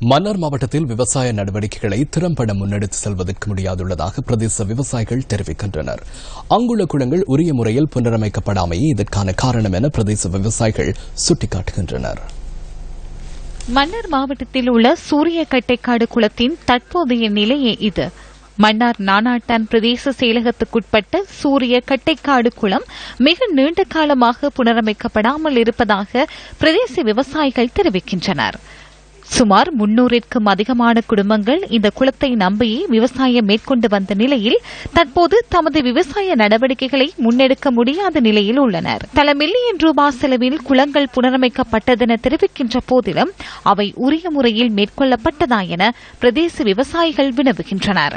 மன்னார் மாவட்டத்தில் விவசாய நடவடிக்கைகளை திறம்பட முன்னெடுத்து செல்வதற்கு முடியாதுள்ளதாக பிரதேச விவசாயிகள் தெரிவிக்கின்றனர். அங்குள்ள குளங்கள் உரிய முறையில் புனரமைக்கப்படாமையே இதற்கான காரணம் என பிரதேச விவசாயிகள் சுட்டிக்காட்டுகின்றனர். மன்னார் மாவட்டத்தில் உள்ள சூரிய கட்டைக்காடு குளத்தின் தற்போதைய நிலையே இது. மன்னார் நானாட்டான் பிரதேச செயலகத்துக்குட்பட்ட சூரிய கட்டைக்காடு குளம் மிக நீண்ட காலமாக புனரமைக்கப்படாமல் இருப்பதாக பிரதேச விவசாயிகள் தெரிவிக்கின்றனர். சுமார் முன்னூறிற்கும் அதிகமான குடும்பங்கள் இந்த குளத்தை நம்பியே விவசாயம் மேற்கொண்டு வந்த நிலையில் தற்போது தமது விவசாய நடவடிக்கைகளை முன்னெடுக்க முடியாத நிலையில் உள்ளனர். பல மில்லியன் ரூபாய் செலவில் குளங்கள் புனரமைக்கப்பட்டதென தெரிவிக்கின்ற போதிலும் அவை உரிய முறையில் மேற்கொள்ளப்பட்டதா என பிரதேச விவசாயிகள் வினவுகின்றனர்.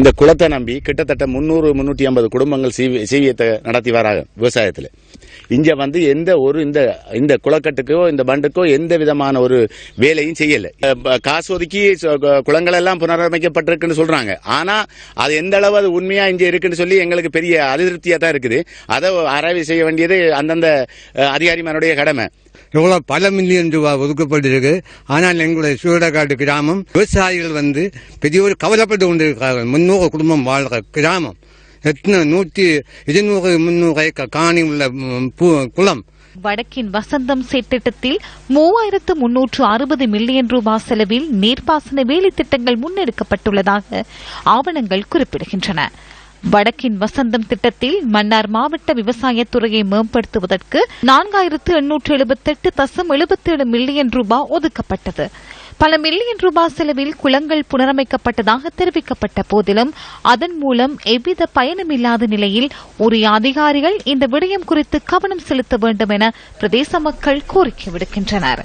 இந்த குளத்தை நம்பி கிட்டத்தட்ட முன்னூறு முன்னூற்றி ஐம்பது குடும்பங்கள் சீவி- சீவியத்தை நடத்தி வராங்க விவசாயத்தில். இங்க வந்து எந்த ஒரு இந்த இந்த குளக்கட்டுக்கோ இந்த பண்டுக்கோ எந்த விதமான ஒரு வேலையும் செய்யல. காசு ஒதுக்கி ச- குளங்கள் எல்லாம் புனரமைக்கப்பட்டிருக்குன்னு சொல்றாங்க. ஆனா அது எந்த அளவு அது உண்மையா இங்க இருக்குன்னு சொல்லி எங்களுக்கு பெரிய அதிருப்தியா தான் இருக்குது. அதை ஆராய்வு செய்ய வேண்டியது அந்தந்த அதிகாரிமாருடைய கடமை. எவ்வளோ பல மில்லியன் ரூபாய் ஒதுக்கப்பட்டிருக்கு. ஆனால் எங்களுடைய சூடகாடு கிராமம் விவசாயிகள் வந்து பெரிய ஒரு கவலைப்பட்டு கொண்டிருக்கிறார்கள். முந்நூறு குடும்பம் வாழ்ற கிராமம். எத்தனை நூற்றி இருநூறு முன்னூறு ஏக்கர் காணி உள்ள குளம். வடக்கின் வசந்தம் திட்டத்தில் மூவாயிரத்து முன்னூற்று அறுபது மில்லியன் ரூபாய் செலவில் நீர்ப்பாசன வேலை திட்டங்கள் முன்னெடுக்கப்பட்டுள்ளதாக ஆவணங்கள் குறிப்பிடுகின்றன. வடக்கின் வசந்தம் திட்டத்தில் மன்னார் மாவட்ட விவசாயத்துறையை மேம்படுத்துவதற்கு நான்காயிரத்து எண்ணூற்று எழுபத்தெட்டு தசம் எழுபத்தேழு மில்லியன் ரூபாய் ஒதுக்கப்பட்டது. பல மில்லியன் ரூபாய் செலவில் குளங்கள் புனரமைக்கப்பட்டதாக தெரிவிக்கப்பட்ட போதிலும் அதன் மூலம் எவ்வித பயனமில்லாத நிலையில் உரிய அதிகாரிகள் இந்த விடயம் குறித்து கவனம் செலுத்த வேண்டும் என பிரதேச மக்கள் கோரிக்கை விடுக்கின்றனர்.